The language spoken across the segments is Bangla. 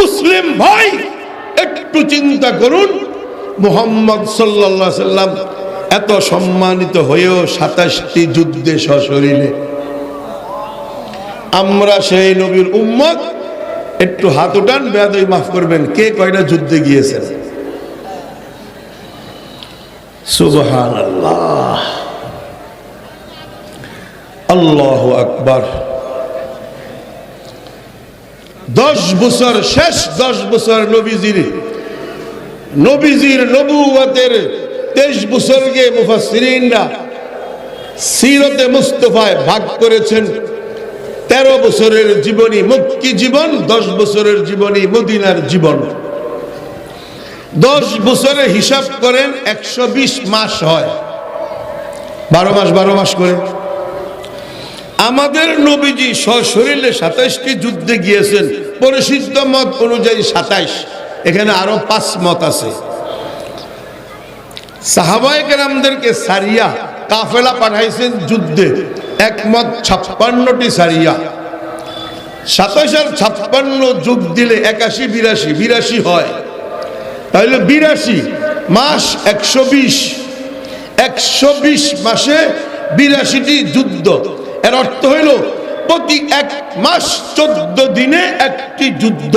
মুসলিম ভাই, একটু চিন্তা করুন। মোহাম্মদ সাল্লাহ সাল্লাম এত সম্মানিত হয়েও সাতাশটি যুদ্ধে সশরীরে। আমরা সেই নবীর উম্মত, একটু হাত উঠান বেয়াদই মাফ করবেন, কে কয়টা যুদ্ধে গিয়েছেন? সুবহান আল্লাহ আল্লাহ আকবার। দশ বছর, শেষ দশ বছর নবীজির নবীজির নবুয়তের তেইশ বছরকে মুফাসসিরিনরা সিরতে মুস্তফায় ভাগ করেছেন। তেরো বছরের জীবনী মুক্তি জীবন, দশ বছরের জীবনী মদিনার জীবন। দশ বছরে হিসাব করেন, একশো বিশ মাস হয়। বারো মাস বারো মাস করে। আমাদের নবীজি সশরীরে সাতাইশটি যুদ্ধে গিয়েছেন। পরিসিদ্ধ মত অনুযায়ী সাতাইশ। এখানে আরও পাঁচ মত আছে। সাহাবায়কেরামদেরকে সারিয়া কাফেলা পাঠাইছেন যুদ্ধে। একমত ছাপ্পান্নটি সারিয়া। সাতাশ আর ছাপ্পান্ন যোগ দিলে একাশি, বিরাশি বিরাশি হয়। তাহলে বিরাশি মাস একশো বিশ। একশো বিশ মাসে বিরাশিটি যুদ্ধ। এর অর্থ হইল প্রতি এক মাস চোদ্দ দিনে একটি যুদ্ধ।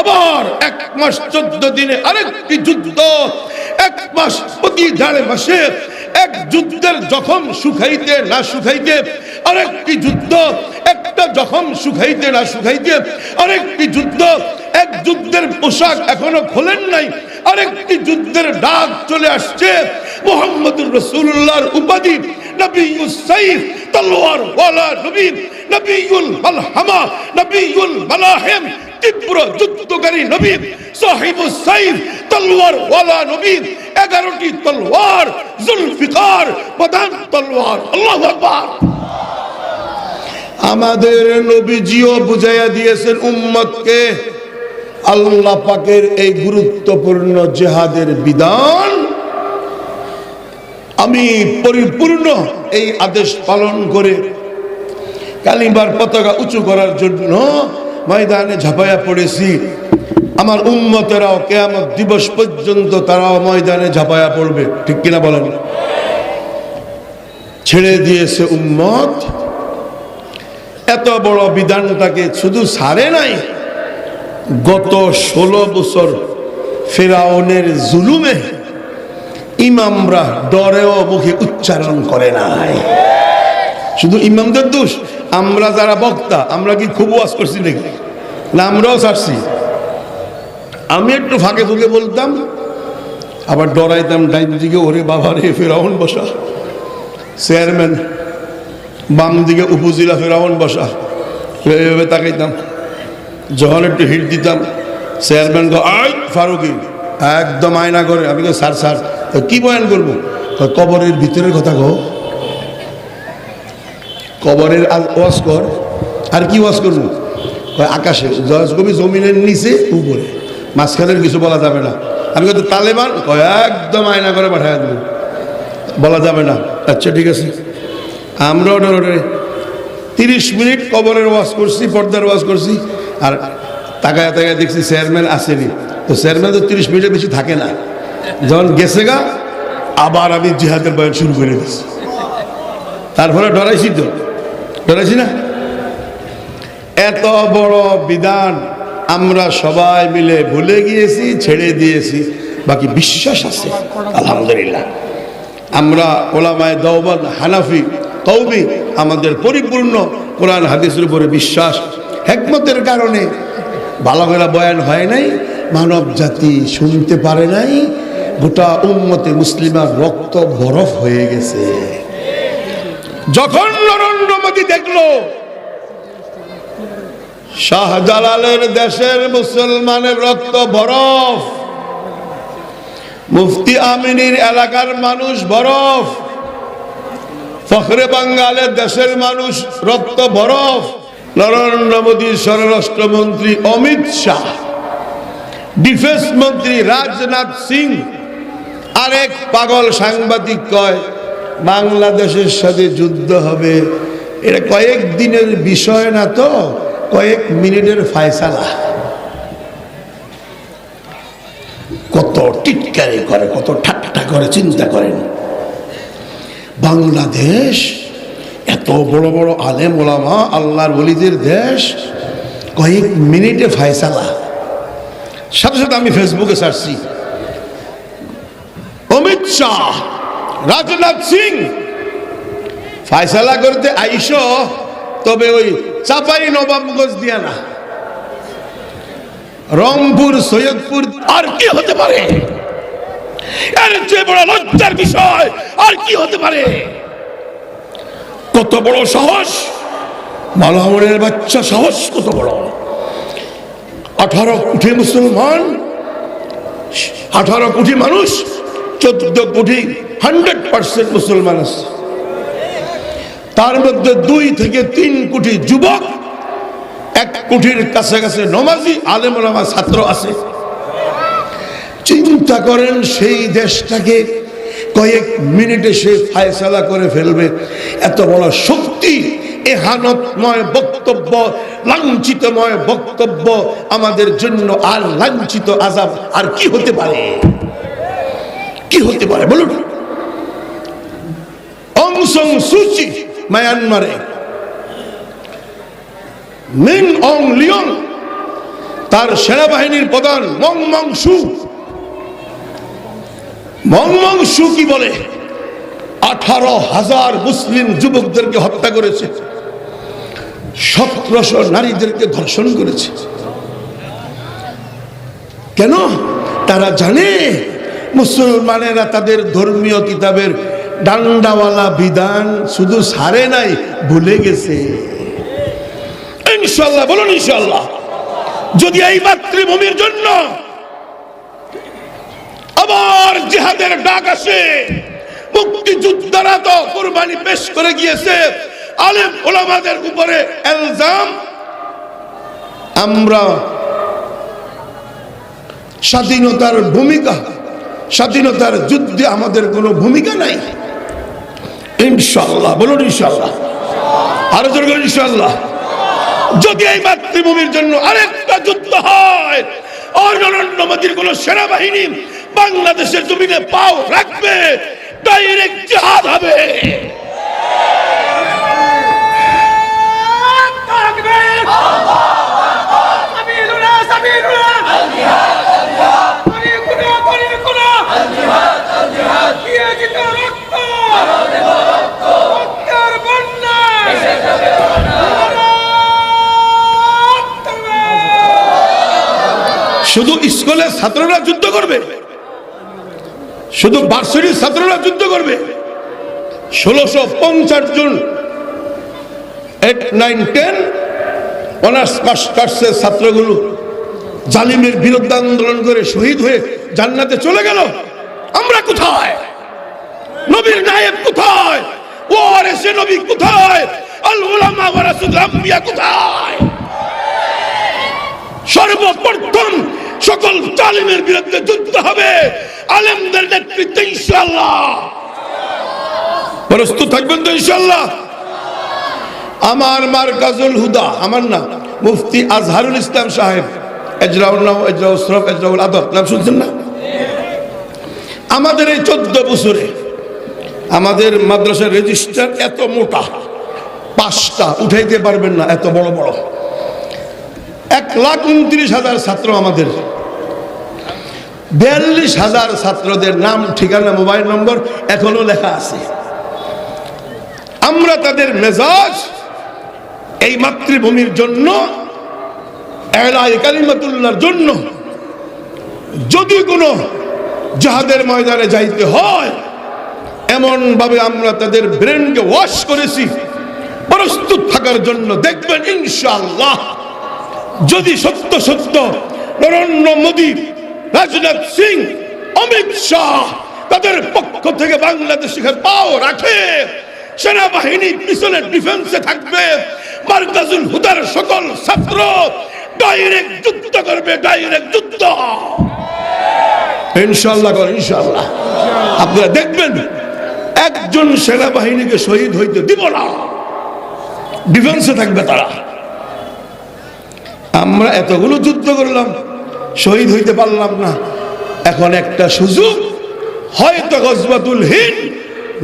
আবার এক মাস চোদ্দ দিনে আরেকটি যুদ্ধ। এক মাস প্রতি দেড় মাসে এক যুদ্ধের জখম শুকাইতে না শুকাইতে আরেকটি যুদ্ধ, একটা জখম শুকাইতে না শুকাইতে আরেকটি যুদ্ধ। এক যুদ্ধের পোশাক এখনও খোলেন নাই, আরেকটি যুদ্ধের ডাক চলে আসছে। মোহাম্মদুর রসুল্লাহর উপাধি নবীউল সাইফ তলোয়ার ওয়ালা নবী নবীউল মালহামা নবীউল মালাহিম, তীব্র যুদ্ধকারী নবী সাহিবুল সাইফ তলোয়ার ওয়ালা নবী এগারোটি তলোয়ার, জুলফিকার, প্রধান তলোয়ার। আল্লাহু আকবার। আমাদের নবীজিও বুঝাইয়া দিয়েছেন উম্মতকে আল্লাহ পাকের এই গুরুত্বপূর্ণ জেহাদের বিধান। আমি পরিপূর্ণ এই আদেশ পালন করে কালিমার পতাকা উঁচু করার জন্য ময়দানে ঝাঁপাইয়া পড়েছি। আমার উম্মতেরাও কেয়ামত দিবস পর্যন্ত তারাও ময়দানে ঝাঁপাইয়া পড়বে। ঠিক কিনা বলেন? ছেড়ে দিয়েছে উম্মত। এত বড় বিধানটাকে শুধু ছাড়ে নাই। গত ষোলো বছর ফেরাউনের জুলুমে ইমামরা ডরেও মুখে উচ্চারণ করে নাই। শুধু ইমামদের দোষ, আমরা যারা বক্তা, আমরা কি খুব ওয়াজ করছি নাকি? না, আমরাও ছাড়ছি। আমি একটু ফাঁকে ফুঁকে বলতাম, আবার ডরাইতাম, ডাইন দিকে, ওরে বাবা রে, ফেরাউন বসা। চেয়ারম্যান, বাম দিকে, উপজেলা ফেরাউন বসা। এভাবে তাকাইতাম। যখন একটু হিট দিতাম, চেয়ারম্যান আই ফারুকি। একদম আয়না করে। আমি স্যার স্যার কি বয়ান করব? কবরের ভিতরের কথা গো কবরের আল- ওয়াজ কর। আর কি ওয়াশ করব? আকাশে কবি জমিনের নিচে উপরে। মাঝখানের কিছু বলা যাবে না। আমি কত তালেবান? একদম আয়না করে পাঠায় দেবো। বলা যাবে না। আচ্ছা ঠিক আছে। আমরাও ওটা তিরিশ মিনিট কবরের ওয়াশ করছি, পর্দার ওয়াশ করছি, আর তাকায় তাকায় দেখছি চেয়ারম্যান আসেনি। তো চেয়ারম্যান তো তিরিশ মিনিটের বেশি থাকে না। যখন গেছে গা, আবার আমি জিহাদের বয়ান শুরু করে দিচ্ছি তারপরে ডরাইছি তো। ডরাইছি না? এত বড় বিধান আমরা সবাই মিলে ভুলে গিয়েছি, ছেড়ে দিয়েছি। বাকি বিশ্বাস আছে, আলহামদুলিল্লাহ। আমরা ওলামায় দৌবান হানাফি তৌবি আমাদের পরিপূর্ণ কোরআন, হাদিসের উপরে বিশ্বাস, হেকমতের কারণে ভালো করে বয়ান হয় নাই। মানব জাতি শুনতে পারে নাই, গোটা উম্মতে মুসলিমার রক্ত বরফ হয়ে গেছে। যখন নরেন্দ্র মোদী দেখল, শাহজালালের দেশের মুসলমানের রক্ত বরফ, মুফতি আমিনীর এলাকার মানুষ বরফ, ফখরে বাঙ্গালের দেশের মানুষ রক্ত বরফ, নরেন্দ্র মোদীর স্বরাষ্ট্রমন্ত্রী অমিত শাহ ডিফেন্স মন্ত্রী রাজনাথ সিং আরেক পাগল সাংবাদিক কয়, বাংলাদেশের সাথে যুদ্ধ হবে। এটা কয়েক দিনের বিষয় না তো, কয়েক মিনিটের ফায়সালা। কত টিটকারি করে, কত ঠাট্টা করে, চিন্তা করেন। বাংলাদেশ, এত বড় বড় আলেম ওলামা, আল্লাহর বলিদের দেশ, কয়েক মিনিটে ফায়সালা। সাথে সাথে আমি ফেসবুকে সারছি অমিত শাহ, রাজনাথ সিং, ফায়সালা করতে আইস, তবে ওই চাপাই নবাবগঞ্জ দিয়া না। রংপুর, সৈয়দপুর, আর কি হতে পারে? চেয়ে বড় লজ্জার বিষয়, আর কি হতে পারে? কত বড় সাহস? মালামনের বাচ্চা সাহস কত বড়? আঠারো কোটি মুসলমান, আঠারো কোটি মানুষ, চোদ্দ কোটি হান্ড্রেড পার্সেন্ট মুসলমান আছে। তার মধ্যে দুই থেকে তিন কোটি যুবক, এক কোটির কাছাকাছি নমাজি, আলেম আলেমা ছাত্র আছে। চিন্তা করেন, সেই দেশটাকে কয়েক মিনিটে সে ফায়সালা করে ফেলবে। এত বড় শক্তি এহানতময় বক্তব্য, লাঞ্ছিতময় বক্তব্য, আমাদের জন্য আর লাঞ্ছিত আজাব আর কি হতে পারে? কি হতে পারে বলুন? অংসং সুচি মায়ানমারে। মিন অং লিয়ং, তার সেনাবাহিনীর প্রধান মং মং সু মং মং সু কি বলে? আঠারো হাজার মুসলিম যুবকদেরকে হত্যা করেছে। সতেরোশো নারীদেরকে ধর্ষণ করেছে। কেন? তারা জানে মুসলমানেরা তাদের ধর্মীয় কিতাবের ডান্ডাওয়ালা বিধান শুধু সারে নাই, ভুলে গেছে। ইনশাল্লাহ বলুন ইনশাল্লাহ যদি এই মাতৃভূমির জন্য আবার জিহাদের ডাক আসে, মুক্তিযোদ্ধারা তো কোরবানি পেশ করে গিয়েছে আলেম ওলামাদের উপরে এলজাম। আমরা স্বাধীনতার ভূমিকা, স্বাধীনতার যুদ্ধে আমাদের কোনো ভূমিকা নাই। ইনশাল্লাহ বলুন ইনশাল্লাহ আরও জোর ইনশাল্লাহ যদি এই মাতৃভূমির জন্য আরেকটা যুদ্ধ হয় নরেন্দ্র মোদীর কোন সেনাবাহিনী বাংলাদেশের জমিনে পাও রাখবে ডাইরেক্ট জাহাজ হবে। শুধু স্কুলের ছাত্ররা যুদ্ধ করবে। শুধু বার্ষিক ছাত্ররা যুদ্ধ করবে। ষোলোশো পঞ্চাশ জন এইট নাইন টেন অনার্স মাস্টার্সের ছাত্রগুলো জালিমের বিরুদ্ধে আন্দোলন করে শহীদ হয়ে জান্নাতে চলে গেল। আমরা কোথায়? নবীর নায়েব কোথায়? ও নবী কোথায়? আল উলামা ওয়া রাসূল আম্বিয়া কোথায়? সর্বপ্রথম সকল জালিমের বিরুদ্ধে যুদ্ধ হবে। আলেমদের নেতৃত্বে ইনশাআল্লাহ। প্রস্তুত থাকবেন তো ইনশাআল্লাহ। আমার মার্কাজুল হুদা, আমার নাম মুফতি আজহারুল ইসলাম সাহেব, এজরাউল নাম এজরাউল সরফ, এজরাউল আদব, নাম শুনছেন না? আমাদের এই চোদ্দ বছরে আমাদের মাদ্রাসার রেজিস্টার এত মোটা, পাঁচটা, উঠাইতে পারবেন না, এত বড় বড়। এক লাখ উনত্রিশ হাজার ছাত্র আমাদের। বিয়াল্লিশ হাজার ছাত্রদের নাম, ঠিকানা, মোবাইল নম্বর এখনও লেখা আছে। আমরা তাদের মেজাজ এই মাতৃভূমির জন্য এলায় কালিমাতুল্লাহর জন্য যদি কোনো জাহাদের ময়দানে যাইতে হয় এমন ভাবে আমরা তাদের ব্রেনকে ওয়াশ করেছি, প্রস্তুত থাকার জন্য দেখবেন ইনশাল্লাহ যদি সত্য সত্য নরেন্দ্র মোদী, রাজনাথ সিং, অমিত শাহ তাদের পক্ষ থেকে বাংলাদেশে পাও রাখে, সেনাবাহিনী পিছনে ডিফেন্সে থাকবে হুদার সকল ছাত্র ডাইরেক্ট যুদ্ধ করবে ডাইরেক্ট যুদ্ধ। ইনশাল্লাহ কর ইনশাল্লাহ আপনারা দেখবেন, একজন সেনাবাহিনীকে শহীদ হইতে দিব না। ডিফেন্সে থাকবে তারা। আমরা এতগুলো যুদ্ধ করলাম, শহীদ হইতে পারলাম না। এখন একটা সুযোগ, হয়তো গজবাতুল হিন্দ,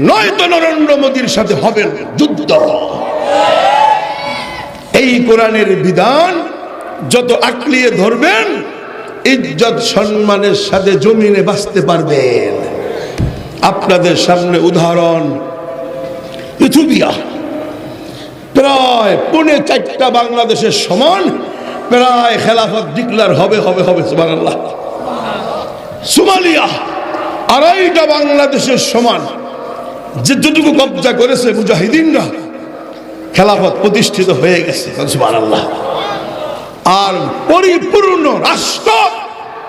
নয়তো নরেন্দ্র মোদীর সাথে হবে যুদ্ধ। এই কোরআনের বিধান, যত আঁকলিয়ে ধরবেন, ইজ্জত সম্মানের সাথে জমিনে বাঁচতে পারবেন। আপনাদের সামনে উদাহরণ ইথিওপিয়া প্রায় পৌনে চারটা বাংলাদেশের সমান, প্রায় খেলাফত ডিক্লার হবে হবে হবে, সুবহানাল্লাহ। সোমালিয়া, আড়াইটা বাংলাদেশের সমান। যে যতটুকু কবজা করেছে মুজাহিদিনরা খেলাফত প্রতিষ্ঠিত হয়ে গেছে। আর পরিপূর্ণ রাষ্ট্র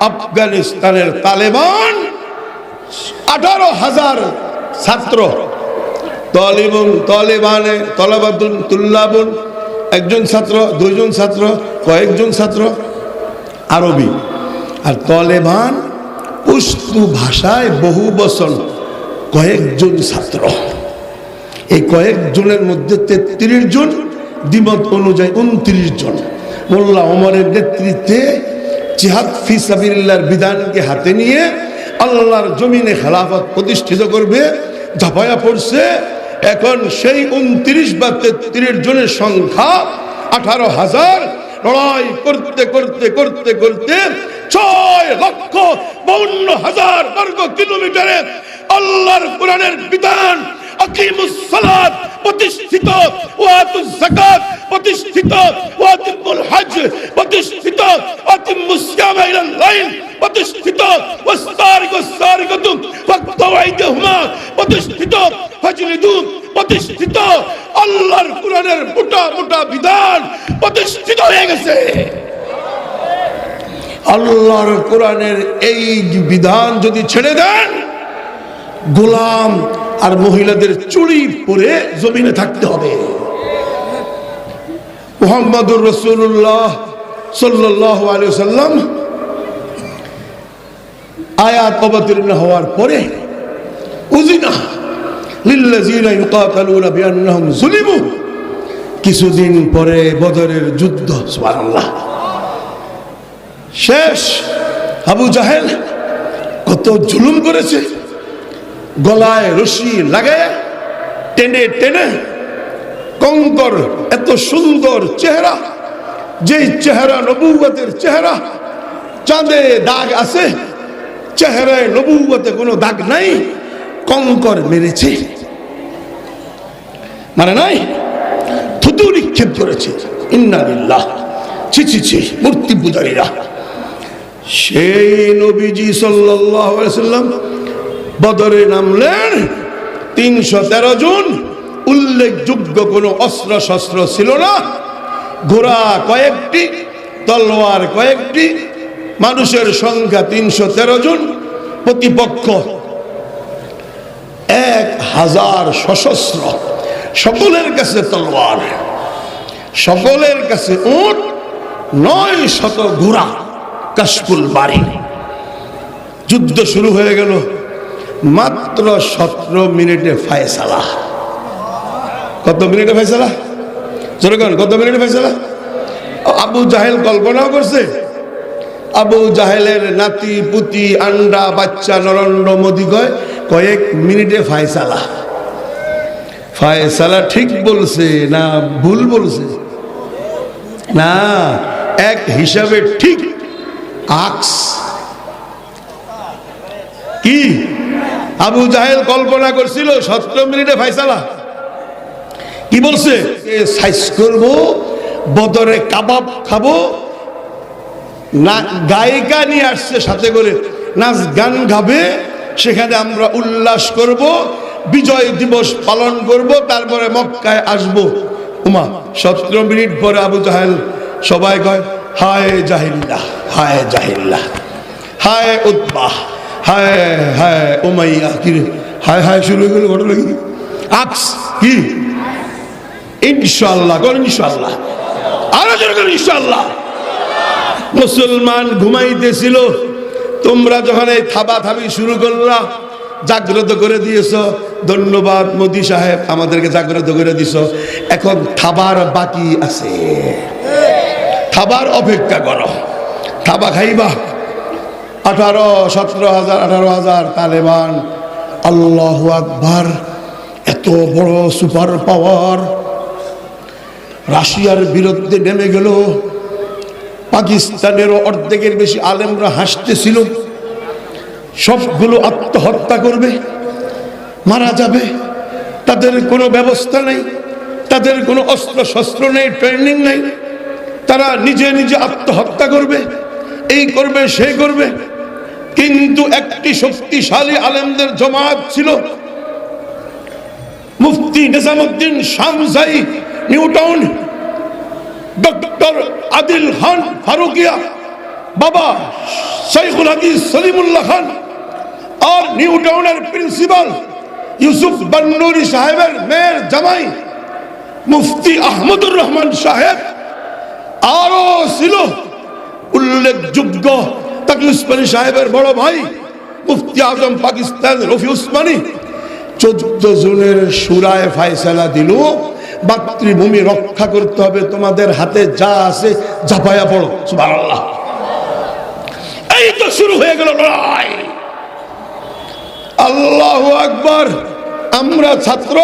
আফগানিস্তানের তালেবান আঠারো হাজার ছাত্র। তলিবুন, তলেবানে তলাবাদুন তুল্লাবুন, একজন ছাত্র, দুইজন ছাত্র, কয়েকজন ছাত্র, আরবি। আর তলেবান পুস্তু ভাষায় বহু বছর কয়েকজন ছাত্র। এই কয়েকজনের মধ্যে তেত্রিশ জন, দ্বিমত অনুযায়ী উনত্রিশ জন। মোল্লা ওমরের নেতৃত্বে জিহাদ ফি সাবিল্লাহর বিধানকে হাতে নিয়ে আল্লাহর জমিনে খেলাফত প্রতিষ্ঠিত করবে ঝাপায়া পড়ছে। এখন সেই উনত্রিশ বা তেত্রিশ জনের সংখ্যা আঠারো হাজার। লড়াই করতে করতে করতে করতে ছয় লক্ষ বাউন্ন হাজার বর্গ কিলোমিটারে আল্লাহর কোরআনের বিধান আকিমুস সালাত প্রতিষ্ঠিত ওয়াতুজ যাকাত প্রতিষ্ঠিত ওয়াতিমুল হজ প্রতিষ্ঠিত ওয়াতিমুস সিয়ামা ইলাল লাইল প্রতিষ্ঠিত ওয়াসতারিকু সারিকাতু ফাকতাউ প্রতিষ্ঠিত ফাজলিদু প্রতিষ্ঠিত, আল্লাহর কোরআনের মোটা মোটা বিধান প্রতিষ্ঠিত হয়ে গেছে। আল্লাহর কোরআনের এই বিধান যদি ছেড়ে দেন, গোলাম আর মহিলাদের চুড়ি পরে জমিনে থাকতে হবে। মোহাম্মদুর রসুল্লাহ সাল্লাম আয়াত অবতীর্ণ হওয়ার পরে উজিনা কিছুদিন পরে বদরের যুদ্ধ শেষ, আবু জাহেল কত জুলুম করেছে। গলায় রশি লাগায় টেনে টেনে কঙ্কর এত সুন্দর চেহারা, যেই চেহারা নবুয়তের চেহারা, চাঁদে দাগ আছে, চেহারায় নবুয়তে কোনো দাগ নাই, কঙ্কর মেরেছে। মানে নাই? থুতু নিক্ষেপ করেছে। ইন্নালিল্লাহ ছি ছি ছি, মূর্তি পূজারীরা। সেই নবীজি আলাইহি সাল্লাম বদরে নামলেন তিনশো তেরো জন। উল্লেখযোগ্য কোনো অস্ত্র শস্ত্র ছিল না। ঘোড়া কয়েকটি, তলোয়ার কয়েকটি, মানুষের সংখ্যা তিনশো তেরো জন, প্রতিপক্ষ এক হাজার সশস্ত্র। সকলের কাছে তলোয়ার, সকলের কাছে উট, নয় শত ঘোড়া, কাশফুল বাড়ি। যুদ্ধ শুরু হয়ে গেল। মাত্র সতেরো মিনিটে ফায়সালা। কত মিনিটে ফায়সালা? জনগণ কত মিনিটে ফায়সালা? আবু জাহেল কল্পনাও করছে। আবু জাহেলের নাতি, পুতি, আন্ডা, বাচ্চা নরেন্দ্র মোদী কয়, কয়েক মিনিটে ফায়সালা। ফায়সালা ঠিক বলছে না ভুল বলছে? না, এক হিসাবে ঠিক আক্স। কি? আবু জাহেল কল্পনা করছিল, সতেরো মিনিটে ফাইসালা। কি বলছে? সাইজ করব, বদরে কাবাব খাব, না, গায়িকা নিয়ে আসছে সাথে করে, নাচ গান গাবে, সেখানে আমরা উল্লাস করব, বিজয় দিবস পালন করব, তারপরে মক্কায় আসব। উমা, সতেরো মিনিট পরে আবু জাহেল সবাই কয়, হায় জাহিল্লা হায় জাহিল্লা হায় উদ্বাহ হায় হায় ওমাইয়া কি রে? হায় হায়, শুরু হয়ে গেল ঘটনা কি? আকস, কি? ইনশাল্লাহ কর ইনশাল্লাহ আরও জোরে কর ইনশাল্লাহ মুসলমান ঘুমাইতেছিল, তোমরা যখন এই থাবা থাবি শুরু করলা, জাগ্রত করে দিয়েছ। ধন্যবাদ মোদি সাহেব, আমাদেরকে জাগ্রত করে দিছ এখন থাবার বাকি আছে। থাবার অপেক্ষা করো। থাবা খাইবা। আঠারো, সতেরো হাজার, আঠারো হাজার তালেবান। আল্লাহ আকবার, এত বড় সুপার পাওয়ার। রাশিয়ার বিরুদ্ধে নেমে গেল। পাকিস্তানেরও অর্ধেকের বেশি আলেমরা হাসতেছিল। সবগুলো আত্মহত্যা করবে, মারা যাবে। তাদের কোনো ব্যবস্থা নেই, তাদের কোনো অস্ত্র শস্ত্র নেই, ট্রেনিং নেই। তারা নিজে নিজে আত্মহত্যা করবে, এই করবে, সে করবে। কিন্তু একটি শক্তিশালী আলেমদের জমাত ছিল মুফতি নিজামুদ্দিন শামজাই নিউটাউন, ডক্টর আদিল খান ফারুকিয়া, বাবা শৈখুল হাদিস সলিমুল্লাহ খান আর নিউটাউনের প্রিন্সিপাল ইউসুফ বান্নুরি সাহেবের মেয়ের জামাই মুফতি আহমদুর রহমান সাহেব। আরও ছিল উল্লেখযোগ্য তাকি সাহেবের বড় ভাই, মুফতি আজম পাকিস্তান রফি উসমানী। চোদ্দ জনের সুরায় ফায়সালা দিল, মাতৃভূমি রক্ষা করতে হবে, তোমাদের হাতে যা আছে ঝাপায়া পড়ো। সুবহানাল্লাহ। এই তো শুরু হয়ে গেল লড়াই। আল্লাহ আকবার, আমরা ছাত্র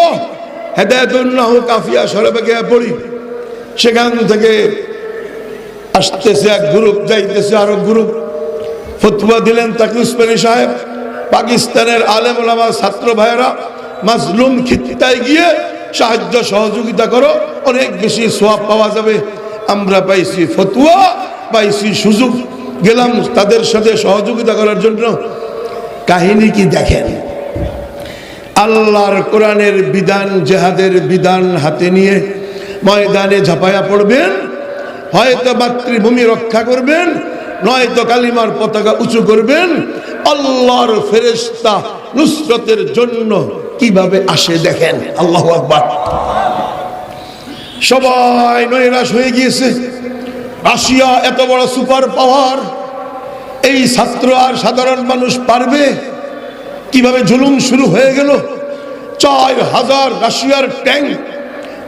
হেদায়তুল্লাহ কাফিয়া সরবে গিয়ে পড়ি। সেখান থেকে আসতেছে এক গ্রুপ, যাইতেছে আরও গ্রুপ। ফতুয়া দিলেন তাকে উসমানী সাহেব। পাকিস্তানের আলেম ওলামা ছাত্র ভাইয়েরা, মাজলুম খিত্তায় গিয়ে সাহায্য সহযোগিতা করো, অনেক বেশি সোয়াব পাওয়া যাবে। আমরা পাইছি ফতুয়া, পাইছি সুযোগ। গেলাম তাদের সাথে সহযোগিতা করার জন্য। কাহিনী কি দেখেন? আল্লাহর কোরআনের বিধান, জেহাদের বিধান হাতে নিয়ে ময়দানে ঝাঁপায়া পড়বেন, হয়তো মাতৃভূমি রক্ষা করবেন নয়তো কালিমার পতাকা উঁচু করবেন? আল্লাহর ফেরেস্তা নুসরতের জন্য কীভাবে আসে দেখেন? আল্লাহ আকবার। সবাই নৈরাশ হয়ে গিয়েছে। রাশিয়া এত বড় সুপার পাওয়ার। এই ছাত্র আর সাধারণ মানুষ পারবে? কীভাবে জুলুম শুরু হয়ে গেল? চার হাজার রাশিয়ার ট্যাঙ্ক,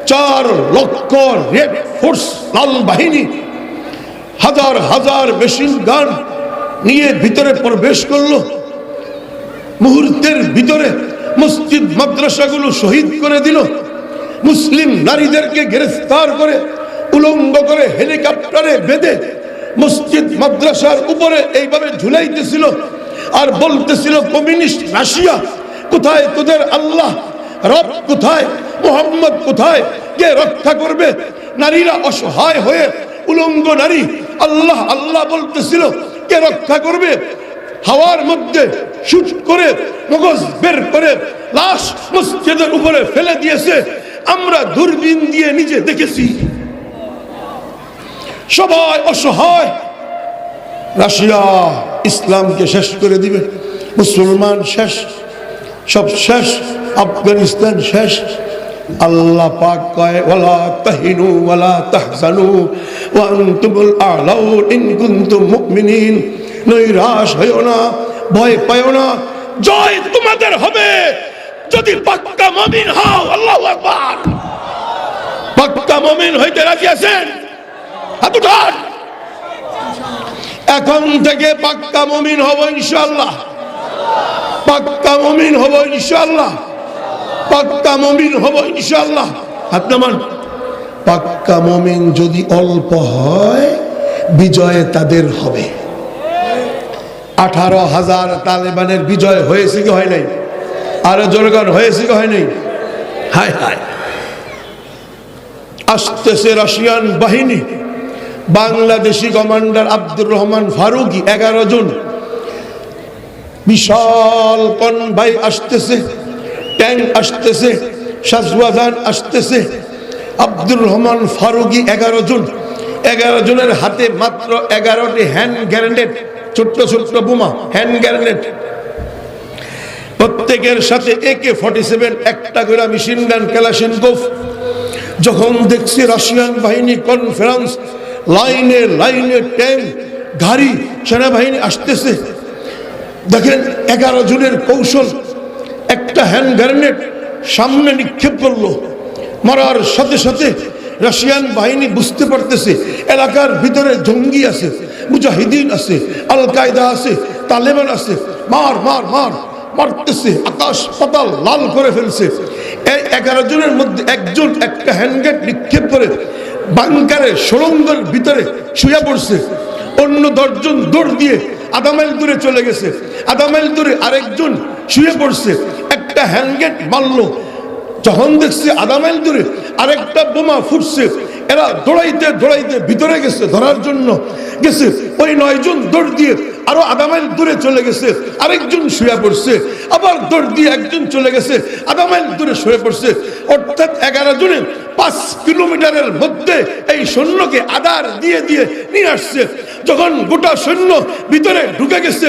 চার লক্ষ রেড ফোর্স লাল বাহিনী হাজার হাজার মেশিন গান নিয়ে ভিতরে প্রবেশ করল। মুহূর্তের ভিতরে মসজিদ, মাদ্রাসাগুলো শহীদ করে দিল। মুসলিম নারীদেরকে গ্রেফতার করে, উলঙ্গ করে হেলিকপ্টারে বেঁধে মসজিদ, মাদ্রাসার উপরে এইভাবে ঝুলাইতেছিল আর বলতেছিল, কমিউনিস্ট রাশিয়া, কোথায় তোদের আল্লাহ? রব কোথায়? মোহাম্মদ কোথায়? কে রক্ষা করবে? নারীরা অসহায় হয়ে উলঙ্গ নারী আল্লাহ আল্লাহ বলতেছিল, কে রক্ষা করবে? হাওয়ার মধ্যে শুট করে, মগজ বের করে, লাশ মসজিদের উপরে ফেলে দিয়েছে। আমরা দূরবীন দিয়ে নিজে দেখেছি। সবাই অসহায়। রাশিয়া ইসলামকে শেষ করে দিবে। মুসলমান শেষ। সব শেষ। আফগানিস্তান শেষ। আল্লাহ পাক কয়, ওয়ালা তাহিনু ওয়ালা তাহজানু ওয়া আনতুমুল আলাউন ইন কুনতুম মুমিনিন। নৈরাশ হইও না, ভয় পাইও না, জয় তোমাদের হবে। যদি পাক্কা মুমিন হও, আল্লাহু আকবার। পাক্কা মুমিন হইতে রাজি আছেন? হাত উঠান। এখন থেকে পাক্কা মুমিন হব ইনশাআল্লাহ। পাক্কা মুমিন হব ইনশাআল্লাহ। পাক্কা মুমিন হব ইনশাআল্লাহ। হাত নামান পাক্কা মুমিন যদি অল্প হয়, বিজয় তাদের হবে। আঠারো হাজার তালেবানের বিজয় হয়েছে কি হয় নাই? আরও জনগণ হয়েছে কি হয় নাই? হায় হায়। আসতেছে রাশিয়ান বাহিনী। বাংলাদেশি কমান্ডার আব্দুর রহমান ফারুকি, এগারো জন। বিশাল কনভাই আসতেছে। ট্যাঙ্ক আসতেছে শাহজাহান আসতেছে। আব্দুর রহমান ফারুকি এগারো জন। এগারো জনের হাতে মাত্র এগারোটি হ্যান্ড গ্যারেনেড ছোট্ট ছোট্ট বোমা হ্যান্ড গ্যারেনেড প্রত্যেকের সাথে একে ফর্টি সেভেন একটা করে মেশিন গান ক্যালাশিনকোভ যখন দেখছি রাশিয়ান বাহিনী কনফারেন্স লাইনে লাইনে ট্যাঙ্ক গাড়ি, সেনাবাহিনী আসতেছে। দেখেন এগারো জনের কৌশল। একটা হ্যান্ড গ্রেনেড সামনে নিক্ষেপ করল। মারার সাথে সাথে রাশিয়ান বাহিনী বুঝতে পারতেছে, এলাকার ভিতরে জঙ্গি আছে, মুজাহিদিন আছে আল কায়দা আছে, তালেবান আছে, মার মার মার, মারতেছে, আকাশ পাতাল লাল করে ফেলছে। এই এগারো জনের মধ্যে একজন একটা হ্যান্ডগেট নিক্ষেপ করে বাংকারে সুরঙ্গের ভিতরে শুয়ে পড়ছে। অন্য দশজন দৌড় দিয়ে আধা মাইল দূরে চলে গেছে। আধা মাইল দূরে আরেকজন শুয়ে পড়ছে। একটা হ্যান্ডগেট মারলো। যখন দেখছে আধা মাইল দূরে আরেকটা বোমা ফুটছে, এরা দৌড়াইতে দৌড়াইতে ভিতরে গেছে, ধরার জন্য গেছে। ওই নয়জন দৌড় দিয়ে আরও আধা মাইল দূরে চলে গেছে, আরেকজন শুয়ে পড়ছে, আবার দৌড় দিয়ে একজন চলে গেছে আধা মাইল দূরে শুয়ে পড়ছে। অর্থাৎ এগারো জনে পাঁচ কিলোমিটারের মধ্যে এই সৈন্যকে আদার দিয়ে দিয়ে নিয়ে আসছে। যখন গোটা সৈন্য ভিতরে ঢুকে গেছে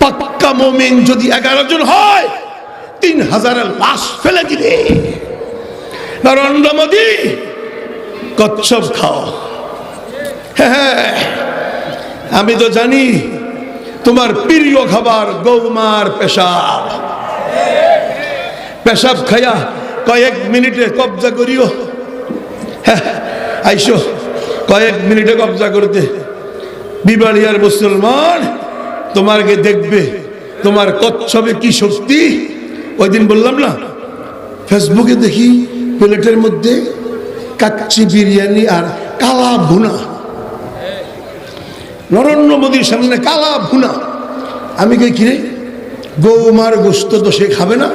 পাক্কা মমিন যদি এগারো জন হয়, তিন হাজারের লাশ ফেলে দিলে। নরেন্দ্র মোদী কচ্ছপ খাও। হ্যাঁ আমি তো জানি তোমার প্রিয় খাবার গৌমার পেশাব। পেশাব খায়া কয়েক মিনিটে কবজা করিও। হ্যাঁ আইসো, কয়েক মিনিটে কবজা করতে। বিবাড়িয়ার মুসলমান তোমাকে দেখবে তোমার কচ্ছপে কি শক্তি? ওই দিন বললাম না, ফেসবুকে দেখি প্লেটের মধ্যে কাচ্চি বিরিয়ানি আর কালা ভুনা। নরেন্দ্র মোদীর সামনে কালা ভুনা। আমি কে কিরে গৌমার গোস্ত তো সে খাবে না,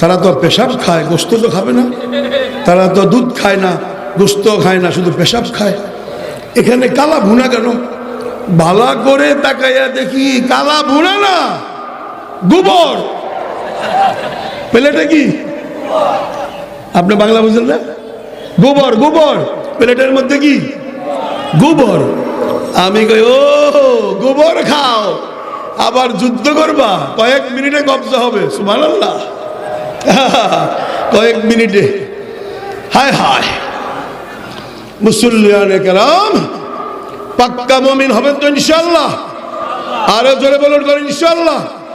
তারা তো পেশাব খায়, গোস্ত তো খাবে না, তারা তো দুধ খায় না, গোস্ত খায় না, শুধু পেশাব খায়। এখানে কালা ভুনা কেন? ভালা করে তাকাইয়া দেখি কালা ভুনা না, গোবর। প্লেটে কি? আপনি বাংলা বুঝলেন না? গোবর গোবর। প্লেটের মধ্যে কি? গোবর। আমি কই, ও, গোবর খাও। আবার যুদ্ধ করবা। কয়েক মিনিটে কবজা হবে, সুবহানাল্লাহ। কয়েক মিনিটে। হায় হায়। মুসল্লিয়ানে কেরাম পাক্কা মমিন হবেন তো ইনশাল্লাহ আরও জোরে বলুন করে ইনশাল্লাহ